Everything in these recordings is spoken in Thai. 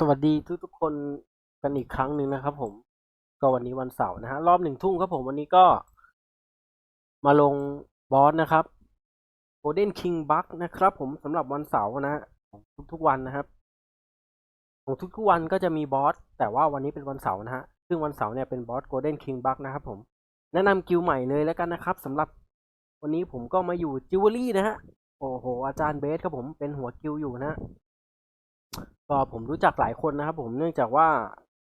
สวัสดีทุกทุกๆคนกันอีกครั้งหนึ่งนะครับ ผม ก็วันนี้วันเสาร์นะฮะรอบหนึ่งทุ่มครับผมวันนี้ก็ มาลงบอสนะครับ Golden King Buck นะครับ ผมสำหรับวันเสาร์นะฮะทุกๆวันนะครับของทุกๆวันก็จะมีบอสแต่ว่าวันนี้เป็นวันเสาร์นะฮะซึ่งวันเสาร์เนี่ยเป็นบอส Golden King Buck นะครับ ผม แนะนำกิลใหม่เลยแล้วกันนะครับสำหรับวันนี้ผมก็มาอยู่จิวเวลรี่นะฮะโอ้โหอาจารย์เบสครับผมเป็นหัวกิลอยู่นะฮะ ก็ผมรู้จักหลายคนนะครับ ผมเนื่องจากว่า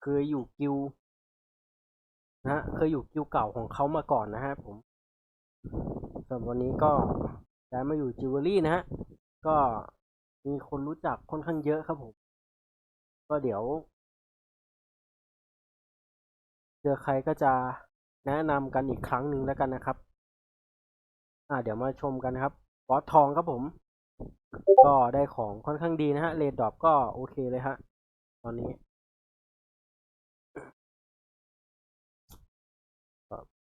เคยอยู่กิลด์นะเคยอยู่กิลด์เก่าของเขามาก่อนนะฮะผมส่วนวันนี้ก็ย้ายมาอยู่จิวเวลรี่นะฮะก็มีคนรู้จักค่อนข้างเยอะครับผม ก็เดี๋ยวเจอใครก็จะแนะนำกันอีกครั้งหนึ่งแล้วกันนะครับ อ่าเดี๋ยวมาชมกันนะครับบอสทองครับผม ก็ได้ของค่อนข้างดีนะฮะเรดดรอปก็โอเคเลยฮะ ตอนนี้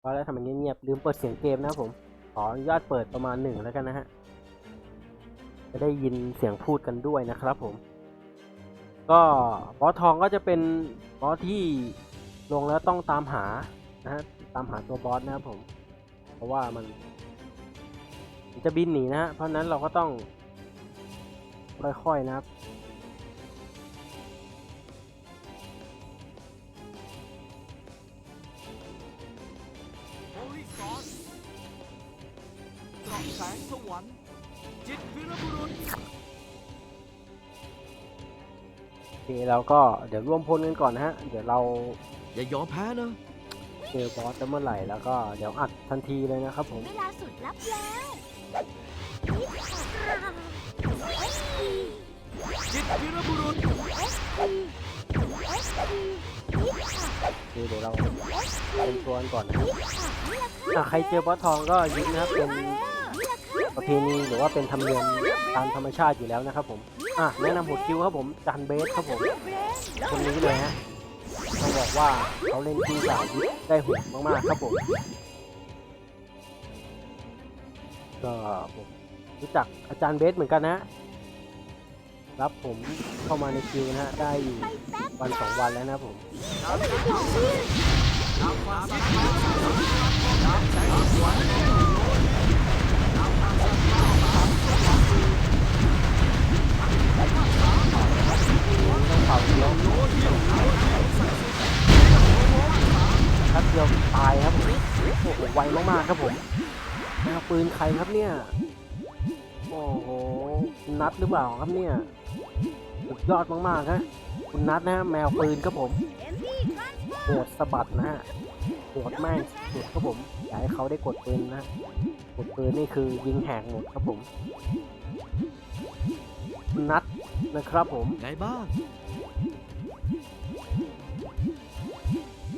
ก็แล้วทำเงียบๆลืมเปิดเสียงเกมนะผม ขออนุญาตเปิดประมาณหนึ่งแล้วกันนะฮะ จะได้ยินเสียงพูดกันด้วยนะครับผม ก็บอสทองก็จะเป็นบอสที่ลงแล้วต้องตามหานะฮะตามหาตัวบอสนะครับผม เพราะว่ามัน จะบินหนีนะฮะเพราะนั้นเราก็ต้อง ค่อยๆนะครับโฮลิซอนกล่องแสงสวรรค์จิตวิรบุรุษโอเคเราก็เดี๋ยวร่วมพลกันก่อนนะฮะ เดี๋ยวเราอย่ายอมแพ้นะ เจอบอสจะเมื่อไหร่แล้วก็เดี๋ยวอัดทันทีเลยนะครับผม เวลาสุดลับแล้ว จิตวิรบุรุษคือเดี๋ยวเราเป็นตัวกันก่อนนะครับอะใครเจอบอสทองก็ยึดนะครับเป็นประเพณีหรือว่าเป็นธรรมเนียมตามธรรมชาติอยู่แล้วนะครับผมอะแนะนำหัวคิวครับผมจันเบสครับผมคนนี้เลยฮะต้องบอกว่าเขาเล่นที่สาวยึดได้หุ่นมากๆครับผมก็ผม รู้จักอาจารย์เบสเหมือนกันนะ รับผมเข้ามาในคิวนะฮะ ได้อยู่วันสองวันแล้วนะครับผมนำความศรัทธาน รือเปล่าครับเนี่ยสุดยอดมากๆครับคุณนัดนะฮะแมวปืนครับผมโหดสะบัดนะฮะโหดแม่งสุดครับผมอยากให้เขาได้กดปืนนะกดปืนนี่คือยิงแหกหมดครับผมคุณนัดนะครับผมไงบ้าง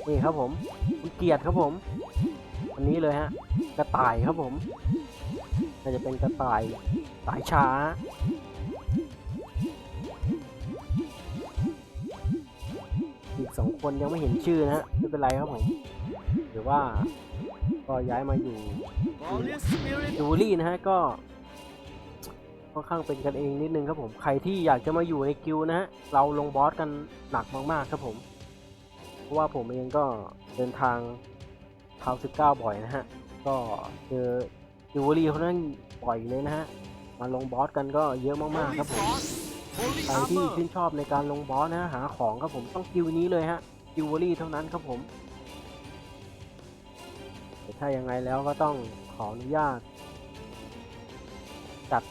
นี่ครับผมคุณเกียรติครับผมอันนี้เลยฮะ กระต่ายครับผมน่าจะเป็นกระต่ายสายช้า คนยังไม่เห็นชื่อนะฮะไม่เป็นไรครับผมหรือว่าก็ย้ายมาอยู่ดูรี่นะฮะก็ค่อนข้างเป็นกันเองนิดนึงครับผมใครที่อยากจะมาอยู่ในกิลนะฮะเราลงบอสกันหนักมากๆครับผม เพราะว่าผมเองก็เดินทางทาวสิบเก้าบ่อยนะฮะก็เจอจิวเวลรี่เขานั่นบ่อยเลยนะฮะมาลงบอสกันก็เยอะมากๆครับผม ใครอาร์เมที่อร์ชื่นชอบในการลงบอสนะฮะหาของครับผมต้องกิวนี้เลยฮะจิวเวลรี่เท่านั้นครับผมแต่ถ้ายังไงแล้วก็ต้องขออนุญาตจัด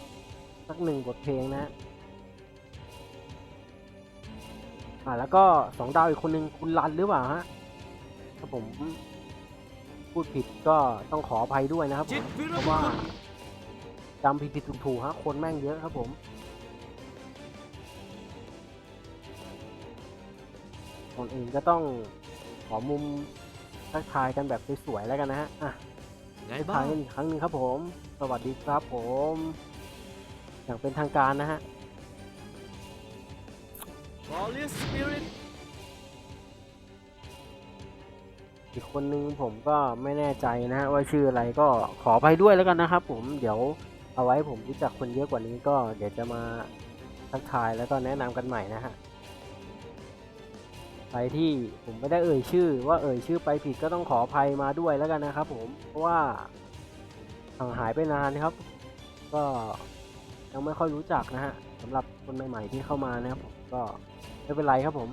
สักหนึ่งบทเพลงนะฮะอ่าแล้วก็สองดาวอีกคนหนึ่งคุณรันหรือเปล่าฮะถ้าผมพูดผิดก็ต้องขออภัยด้วยนะครับผจิมตวิรเพราะบุว่ารุษจำผิดผิดถูกถูกๆฮะคนแม่งเยอะครับผม คนอื่นก็ต้องขอมุมทักทายกันแบบสวยๆแล้วกันนะฮะอะไงทักบ้าทางยกันอีกครั้งหนึ่งครับผม สวัสดีครับผม อย่างเป็นทางการนะฮะ บอลเลสสปิริตอีกคนนึงผมก็ไม่แน่ใจนะฮะว่าชื่ออะไรก็ขอไปด้วยแล้วกันนะครับผมเดี๋ยวเอาไว้ผมรู้จักคนเยอะกว่านี้ก็เดี๋ยวจะมาทักทายแล้วก็แนะนำกันใหม่นะฮะ ใครที่ผมไม่ได้เอ่ยชื่อ ว่าเอ่ยชื่อไปผิดก็ต้องขออภัยมาด้วยแล้วกันนะครับ ผมเพราะว่าห่างหายไปนานนะครับ ก็ยังไม่ค่อยรู้จักนะฮะสำหรับคนใหม่ ๆ ที่เข้ามานะครับผมก็ไม่เป็นไรครับผม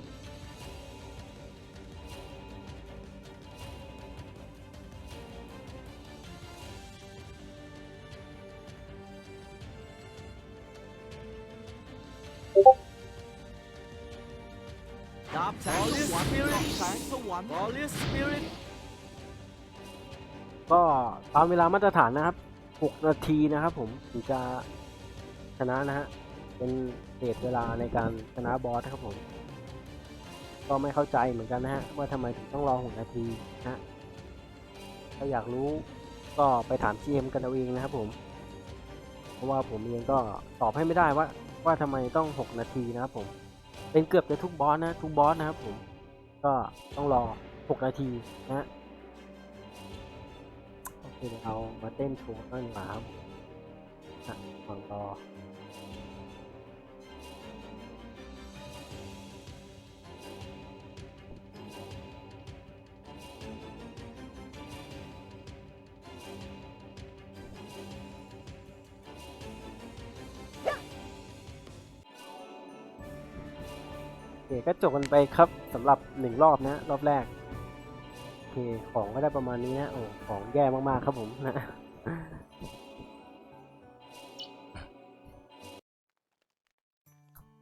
แสงสวรรค์แสงสวรรค์ Glorious Spirit ก็ตามเวลามาตรฐานนะครับ 6 นาทีนะครับผมถึงจะชนะนะฮะ เป็นเศษเวลาในการชนะบอสนะครับผม ก็ไม่เข้าใจเหมือนกันนะฮะ ว่าทำไมถึงต้องรอ 6 นาทีนะฮะ ถ้าอยากรู้ก็ไปถาม GM กันเอาเองนะครับผม เพราะว่าผมเองก็ตอบให้ไม่ได้ว่าว่าทำไมต้อง 6 นาทีนะครับผม เป็นเกือบจะทุกบอสนะทุกบอสนะครับผมก็ต้องรอ 6 นาทีนะโอเคเดี๋ยวเรามาเต้นโชว์กันหนาครับอะฟังรอ ก็จบกันไปครับสำหรับหนึ่งรอบนะ รอบแรกโอเคของก็ได้ประมาณนี้นะโอ้ของแย่มากๆครับผมนะ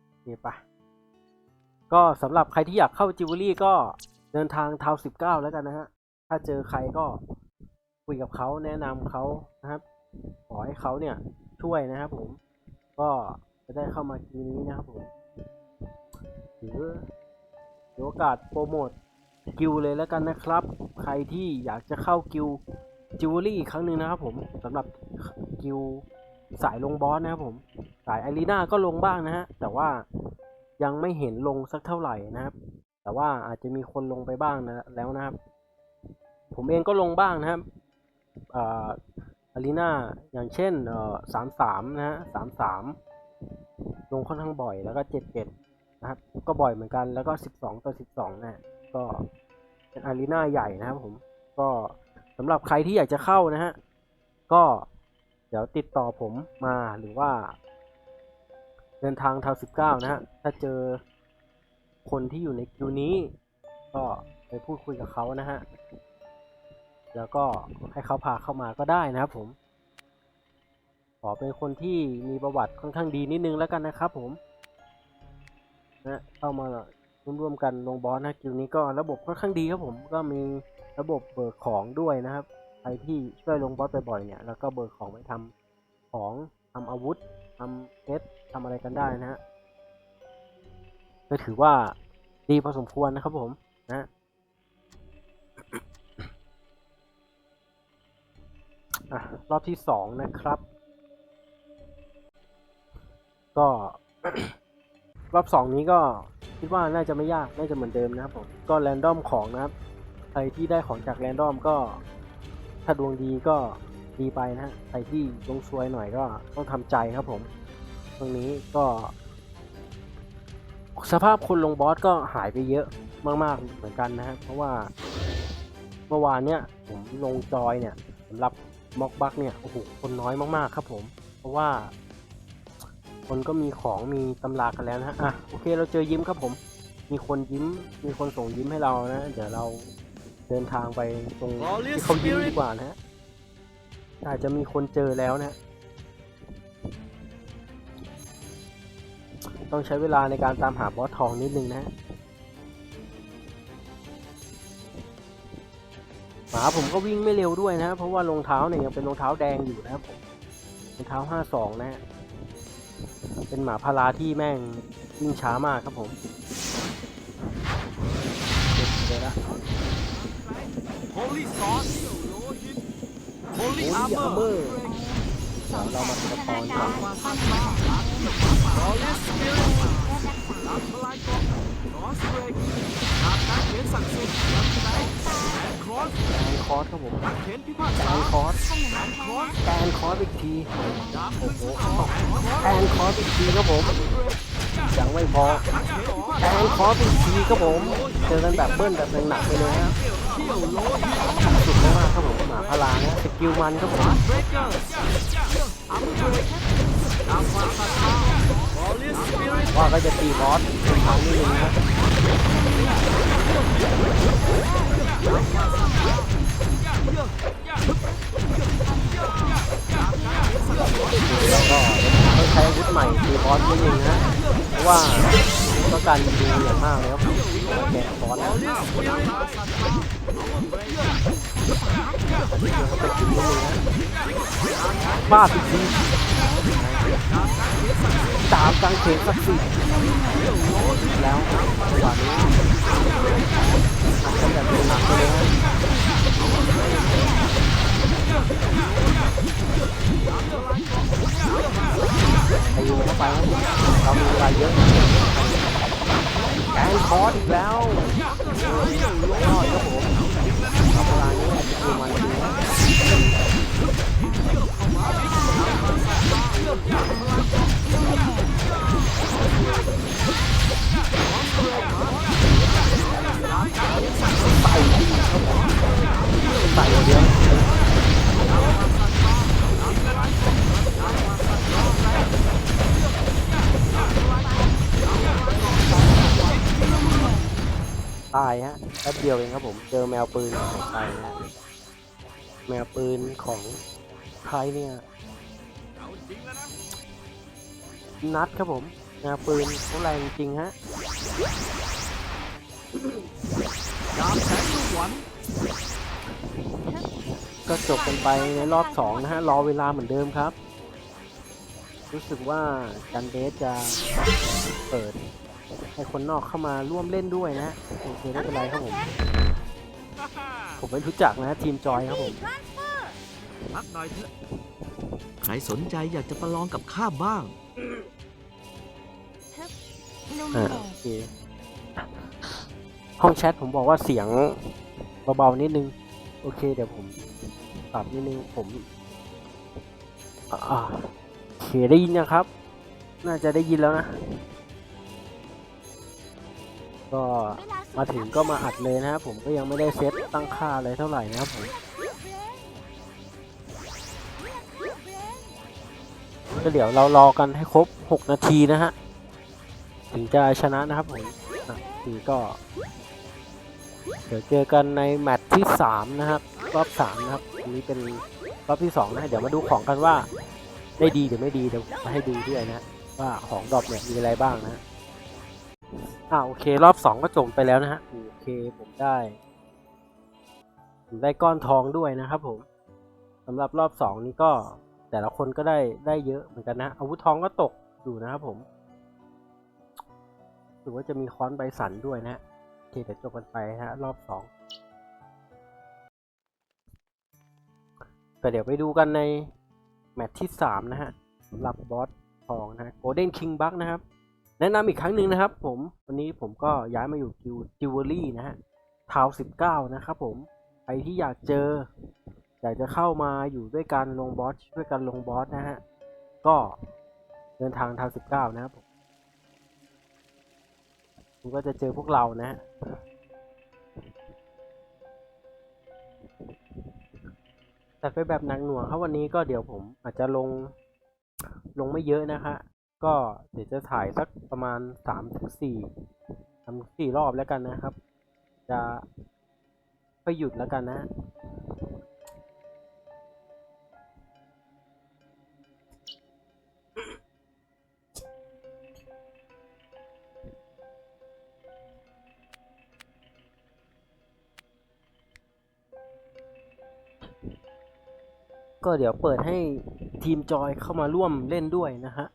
โอเคปะก็สำหรับใครที่อยากเข้าจิวเวลรี่ก็เดินทางเท้าสิบเก้าแล้วกันนะฮะ ถ้าเจอใครก็คุยกับเขาแนะนำเขานะครับ ขอให้เขาเนี่ยช่วยนะครับผม ก็จะได้เข้ามาทีนี้นะครับผม หรือโอกาสโปรโมทกิลเลยแล้วกันนะครับ ใครที่อยากจะเข้ากิลจิวเวลรี่อีกครั้งหนึ่งนะครับผมสำหรับกิลสายลงบอสนะครับผม สายอารีนาก็ลงบ้างนะฮะ แต่ว่ายังไม่เห็นลงสักเท่าไหร่นะครับ แต่ว่าอาจจะมีคนลงไปบ้างนะแล้วนะครับ ผมเองก็ลงบ้างนะครับอารีนาอย่างเช่นสามสามนะฮะสามสามลงค่อนข้างบ่อยแล้วก็เจ็ดเจ็ด นะครับ ก็บ่อยเหมือนกันแล้วก็สิบสองต่อสิบสองนะก็เป็นอารีนาใหญ่นะครับผมก็สำหรับใครที่อยากจะเข้านะฮะก็เดี๋ยวติดต่อผมมาหรือว่า เดินทางทางสิบเก้านะฮะถ้าเจอคนที่อยู่ในคิวนี้ ก็ไปพูดคุยกับเขานะฮะแล้วก็ให้เขาพาเข้ามาก็ได้นะครับผมขอเป็นคนที่มีประวัติค่อนข้างดีนิดนึงแล้วกันนะครับผม นะเข้ามาร่วมๆกันลงบอสนะกิวนี้ก็ระบบค่อนข้างดีครับผมก็มีระบบเบิกของด้วยนะครับใครที่ช่วยลงบอสบ่อยๆเนี่ยแล้วก็เบิกของไปทำของทำอาวุธทำเพชรทำอะไรกันได้นะฮะก็ถือว่าดีพอสมควรนะครับผมนะอะรอบที่สองนะครับ ก็ รอบสองนี้ก็คิดว่าน่าจะไม่ยากน่าจะเหมือนเดิมนะครับผมก็แรนดอมของนะครับ ใครที่ได้ของจากแรนดอมก็ ถ้าดวงดีก็ดีไปนะฮะใครที่ดวงซวยหน่อยก็ต้องทำใจครับผม ตรงนี้ก็ สภาพคนลงบอสก็หายไปเยอะมาก ๆ เหมือนกันนะครับเพราะว่าเมื่อวานเนี่ยผมลงจอยเนี่ยสำหรับม็อกบักเนี่ยโอ้โหคนน้อยมากๆครับผม เพราะว่า คนก็มีของมีตำรากันแล้วนะฮะอะโอเคเราเจอยิ้มครับผม มีคนยิ้ม มีคนส่งยิ้มให้เรานะ เดี๋ยวเราเดินทางไปตรงที่เขายิ้มดีกว่านะฮะอาจจะมีคนเจอแล้วนะ ต้องใช้เวลาในการตามหาบอสทองนิดนึงนะฮะหมาผมก็วิ่งไม่เร็วด้วยนะ เพราะว่ารองเท้าเนี่ยยังเป็นรองเท้าแดงอยู่นะครับผมรองเท้าห้าสองนะฮะ เป็นหมาพาราที่แม่งวิ่งช้ามากครับผมเดี๋ยวละ Holy Sword Holy โอ้ยอา Armor เมอร์เดี๋ยวเรามาสปอนกัน Glorious Spirit ดาบทลายเกราะ Cross Break ดาบนักเขียนศักดิ์สิทธิ์ดาบแสงแสง Cross คอร์สครับผมเข็นพิพากแกษานคอสถ้าอย่างนั้นคอร์สแกนคอร์สอีกทีดาบขึ้นสู่อนคอร์สอีกทีครับผมยังไม่พอแกษานคอร์สอีกทีครับผมเจอกันแบบเบิ้ลแบบหนักๆไปเลยนะเที่ยวโลหิตสุดมากๆครับผมหมาพลานะสกิลมันครับผมเบรกเกอร์อัมเบรกตามความศรัทธา ว่าก็จะตีบอสทางนี้เองนะแล้วก็ต้องใช้อาวุธใหม่ตีบอสนิดนึงนะเพราะว่าต้องการดูอย่างมากเลยครับแกะบอสบนะอลลิ สสปิริตาดอีกางเขนศักสิทธิ์แล้วหวะนี้อัดกันแบบหนักเลยนะตีเข้าไปครับเรามีเวลาเยอะแกนคอร์สอีกแล้วยอดครับผม ผมเจอแมวปืนหายไปนะแมวปืนของใครเนี่ยนัดครับผมแมวปืนเขาแรงจริงฮะดาบแสงสวรรค์ก็จบกันไปในรอบสองนะฮะ รอเวลาเหมือนเดิมครับ รู้สึกว่ากันเดสจะเปิดให้คนนอกเข้ามาร่วมเล่นด้วยนะฮะโอเคไม่เป็นไรครับผม ผมไม่รู้จักนะทีมจอยครับผม พักหน่อยเถอะใครสนใจอยากจะประลองกับข้าบ้างนุ่มอ่าแดโองเคห้องแชทผมบอกว่าเสียงเบาๆนิดนึง โอเค เดี๋ยวผมปรับนิดนึงผมอ่าโอเคได้ยินยังครับ น่าจะได้ยินแล้วนะ ก็ มาถึงก็มาอัดเลยนะครับผมก็ยังไม่ได้เซตตั้งค่าอะไรเท่าไหร่นะครับผมก็เดี๋ยวเรารอกันให้ครบ 6 นาทีนะฮะ ถึงจะชนะนะครับผมคือก็ เดี๋ยวเจอกันในแมตช์ที่ 3 นะครับ รอบ 3 นะครับอันนี้เป็นรอบที่ 2 นะ เดี๋ยวมาดูของกันว่า ได้ดีหรือไม่ดี เดี๋ยวมาให้ดูด้วยนะ ว่าของดรอปเนี่ยมีอะไรบ้างนะ อ่าโอเค รอบสองก็จบไปแล้วนะฮะโอเคผมได้ผมได้ก้อนทองด้วยนะครับผมสำหรับรอบสองนี้ก็แต่ละคนก็ได้ได้เยอะเหมือนกันนะ อาวุธทองก็ตกอยู่นะครับผมหรือว่าจะมีค้อนใบสันด้วยนะโอเคเดี๋ยวจบกันไปฮะ รอบสองก็เดี๋ยวไปดูกันในแมตช์ที่สามนะฮะสำหรับบอสทองนะฮะโกลเด้นคิงบักนะครับ แนะนำอีกครั้งหนึ่งนะครับ ผมวันนี้ผมก็ย้ายมาอยู่กิวจิวเวลรี่นะฮะทาวสิบเก้านะครับผมใครที่อยากเจอ อยากจะเข้ามาอยู่ด้วยกันลงบอสช่วยกันลงบอสนะฮะก็เดินทางทาวสิบเก้านะครับผมคุณก็จะเจอพวกเรานะฮะแต่ไปแบบหนักหน่วงครับวันนี้ก็เดี๋ยวผมอาจจะลงลงไม่เยอะนะคะ ก็เดี๋ยวจะถ่ายสักประมาณสามถึงสี่ทำสี่รอบแล้วกันนะครับ จะไปหยุดแล้วกันนะก็เดี๋ยวเปิดให้ทีมจอยเข้ามาร่วมเล่นด้วยนะฮะ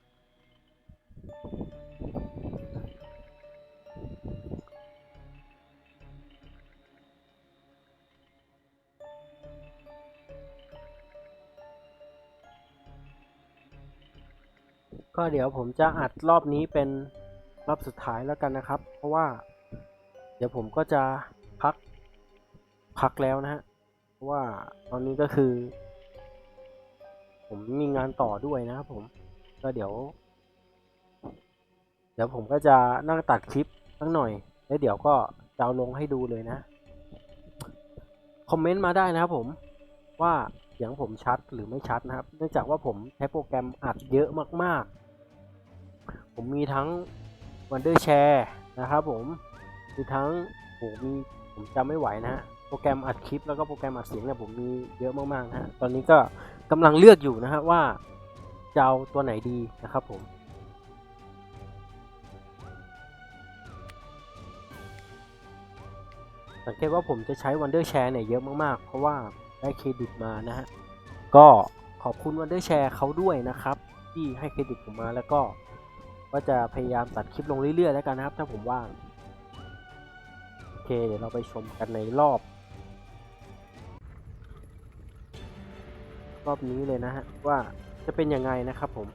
ก็เดี๋ยวผมจะอัดรอบนี้เป็นรอบสุดท้ายแล้วกันนะครับ เพราะว่า เดี๋ยวผมก็จะพักพักแล้วนะฮะราะว่าตอนนี้ก็คือ ผมมีงานต่อด้วยนะครับผมก็เดี๋ยว เดี๋ยวผมก็จะนั่งตัดคลิปสักหน่อยแล้วเดี๋ยวก็จะเอาลงให้ดูเลยนะ คอมเมนต์มาได้นะครับผมว่าเสียงผมชัดหรือไม่ชัดนะครับ เนื่องจากว่าผมใช้โปรแกรมอัดเยอะมากๆ ผมมีทั้ง Wondershare นะครับผมมีทั้งโหมีผมจำไม่ไหวนะฮะโปรแกรมอัดคลิปแล้วก็โปรแกรมอัดเสียงเนี่ยผมมีเยอะมากๆนะฮะตอนนี้ก็กำลังเลือกอยู่นะฮะว่าจะเอาตัวไหนดีนะครับผมสังเกตว่าผมจะใช้ Wondershare เนี่ยเยอะมากๆ เพราะว่าได้เครดิตมานะฮะ ก็ขอบคุณ Wondershare เขาด้วยนะครับ ที่ให้เครดิตผมมาแล้วก็ ก็จะพยายามตัดคลิปลงเรื่อยๆแล้วกันนะครับ ถ้าผมว่าง โอเค เดี๋ยวเราไปชมกันในรอบ รอบนี้เลยนะฮะ ว่าจะเป็นยังไงนะครับผม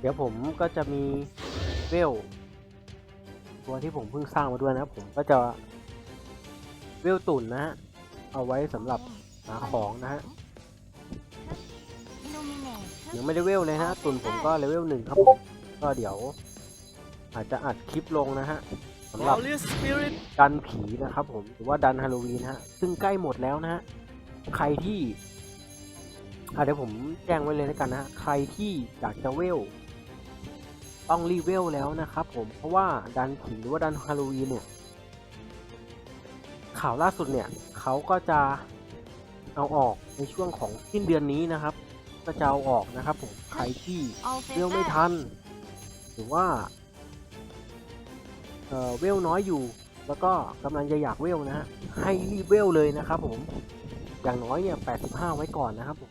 เดี๋ยวผมก็จะมีเวล ตัวที่ผมเพิ่งสร้างมาด้วยนะ ผมก็จะเวตุ่นนะฮะ เอาไว้สำหรับหาของนะฮะยังไม่ได้เวลเลยฮะตุ่นผมก็เลเวลหนึ่งครับผมก็เดี๋ยว อาจจะอัดคลิปลงนะฮะสำหรับดันผีนะครับผมหรือว่าดันฮาโลวีนฮะ ซึ่งใกล้หมดแล้วนะฮะ ใครที่อะเดี๋ยวผมแจ้งไว้เลยแล้วกันนะฮะ ใครที่อยากจะเวล ต้องรีบเวลแล้วนะครับผมเพราะว่าดันผีหรือว่าดันฮาโลวีนเนี่ยข่าวล่าสุดเนี่ยเขาก็จะเอาออกในช่วงของสิ้นเดือนนี้นะครับ ก็จะเอาออกนะครับผมใครที่เวลไม่ทัน หรือว่าเอ่อเวลน้อยอยู่ แล้วก็กำลังจะอยากเวลนะฮะให้รีบเวลเลยนะครับผมอย่างน้อยเนี่ย 85 ไว้ก่อนนะครับผม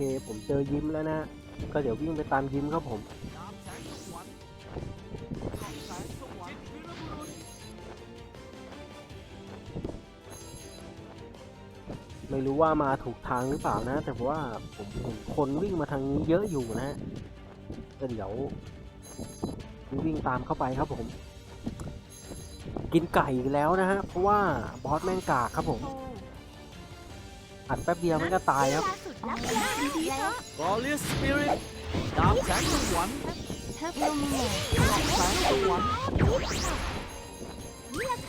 เคผมเจอยิ้มแล้วนะ ก็เดี๋ยววิ่งไปตามยิ้มครับผม ไม่รู้ว่ามาถูกทางหรือเปล่านะ แต่ว่าผมเห็นคนวิ่งมาทางนี้เยอะอยู่นะก็เดี๋ยววิ่งตามเข้าไปครับผม กินไก่อีกแล้วนะฮะ เพราะว่าบอสแม่งกากครับผม อัดแป๊บเดียวมันก็ตายครับ Glorious Spirit น้ำแสงสวรรค์ส่องแสงสวรรค์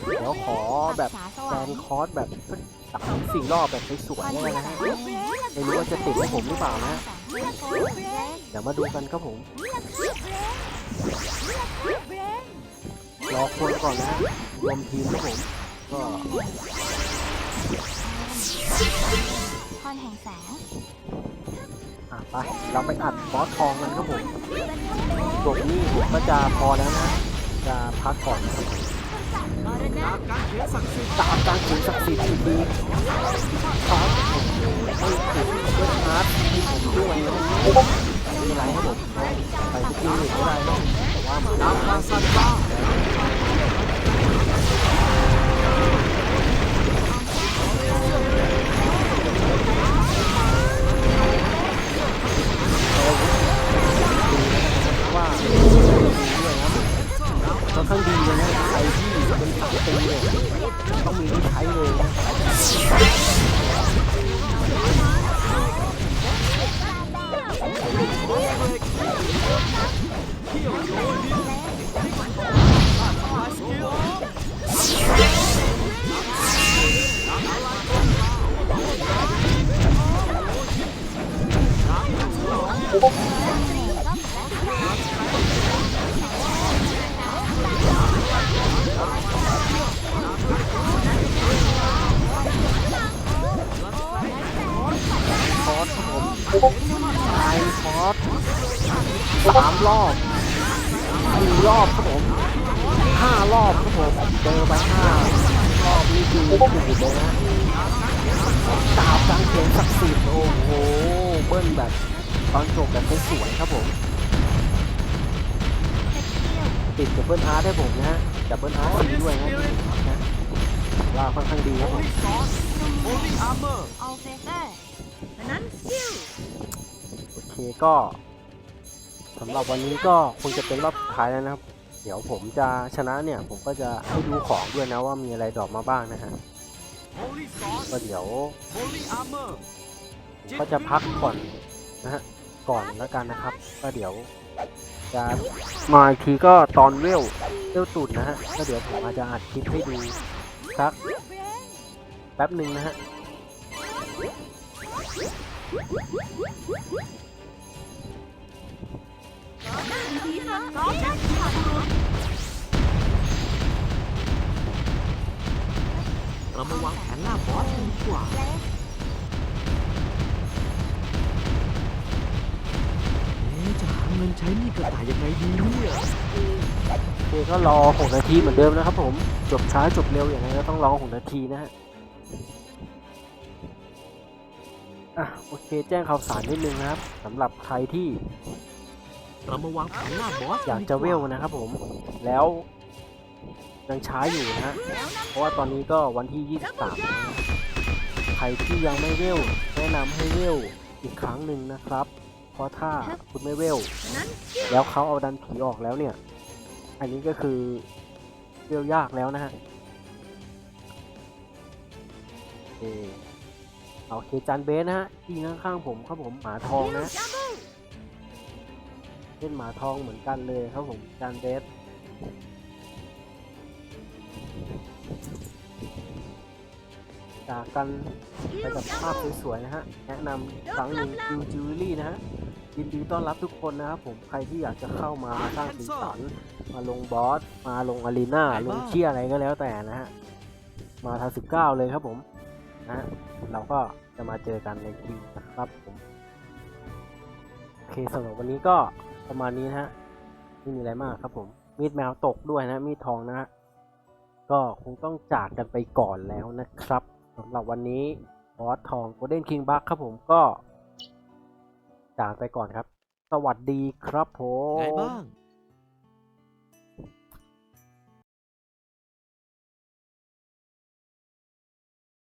เดี๋ยวขอแบบแฟนคอร์สแบบสักสามสี่รอบแบบสวยๆเลยนะฮะไม่รู้ว่าจะติดให้ผมหรือเปล่านะเดี๋ยวมาดูกันครับผมรอคนก่อนนะฮะรวมทีมครับผมก็พ รแห่งแสงอะไป เราไปอัดบอสทองกันครับผมจบนี่ผมก็จะพอแล้วนะ จะพักก่อนนะครับผมดาบการเขียนศักดิ์สิทธิ์ตามการถึงศักดิ์สิทธิ์อีกทีคร์สผมให้ถึงด้วยฮาร์ดที่ผมด้วยนะไม่เป็นไรครับผมไปทุกที่หนึ่งก็ได้นะแต่ว่ามาดาบคาซัน มีที่ใช้เลยนะเที่ยวโยนินข้าทำ ครับผมตายคอสสามรอบสี่รอบครับผมห้ารอบครับผมเจอไปห้ารอบนี่คือถูกเลยนะดาบกลางเขนศักดิ์สิทธิ์โอ้โหเบิ้ลแบบตอนจบแบบสวยครับผมติดกับเบิ้ลอาร์ตให้ผมนะฮะดับเบิลอาร์ซีด้วยนะนะว่าค่อนข้างดีครับผม Holy Sword Holy Armor ออลเฟเซอร์โอเค ก็สำหรับวันนี้ก็คงจะเป็นรอบสุดท้ายแล้วนะครับ เดี๋ยวผมจะชนะเนี่ย ผมก็จะให้ดูของด้วยนะว่ามีอะไรดรอปมาบ้างนะฮะก็เดี๋ยวผมก็จะพักก่อนนะฮะก่อนแล้วกันนะครับ ก็เดี๋ยวจะมาอีกทีก็ตอนเวลเวลตุดนะฮะก็เดี๋ยวผมอาจจะอัดคลิปให้ดูสักแป๊บหนึ่งนะฮะ เรามาวางแผนล่าบอสกันดีกว่า เอ๊ะจะหาเงินใช้หนี่กระต่ายยังไงดีเนี่ยโอเคก็รอ 6 นาทีเหมือนเดิมนะครับผม จบช้าจบเร็วอย่างไรก็ต้องรอ 6 นาทีนะฮะ อะ โอเค แจ้งข่าวสารนิดนึงนะครับสำหรับใครที่ เรามาวางแผนล่าบอสอยากจะเวลนะครับผมแล้วยังช้าอยู่นะฮะเพราะว่าตอนนี้ก็วันที่ 23แล้วนะใครที่ยังไม่เวลแนะนำให้เวลอีกครั้งหนึ่งนะครับ เพราะถ้าคุณไม่เวล แล้วเขาเอาดันผีออกแล้วเนี่ย อันนี้ก็คือเวลยากแล้วนะฮะโอเคเอาโอเคจานเบสนะฮะที่ข้างๆผมครับผมหมาทองนะ เล่นหมาทองเหมือนกันเลยครับผมจานเบสจากกันไปกับภาพสวยๆนะฮะ แนะนำอีกครั้งหนึ่งจิวจิวเวลรี่นะฮะยินดีต้อนรับทุกคนนะครับผมใครที่อยากจะเข้ามาสร้างสีสันมาลงบอส มาลงอารีนาลงเชียร์อะไรก็แล้วแต่นะฮะ มาทาง19เลยครับผมนะฮะเราก็จะมาเจอกันในคิวนะครับผม โอเคสำหรับวันนี้ก็ ประมาณนี้นะฮะไม่มีอะไรมากครับผมมีดแมวตกด้วยนะมีดทองนะฮะก็คงต้องจากกันไปก่อนแล้วนะครับสำหรับวันนี้บอสทองโกลเด้นคิงบัคครับผมก็จากไปก่อนครับ สวัสดีครับผไงมบ้าง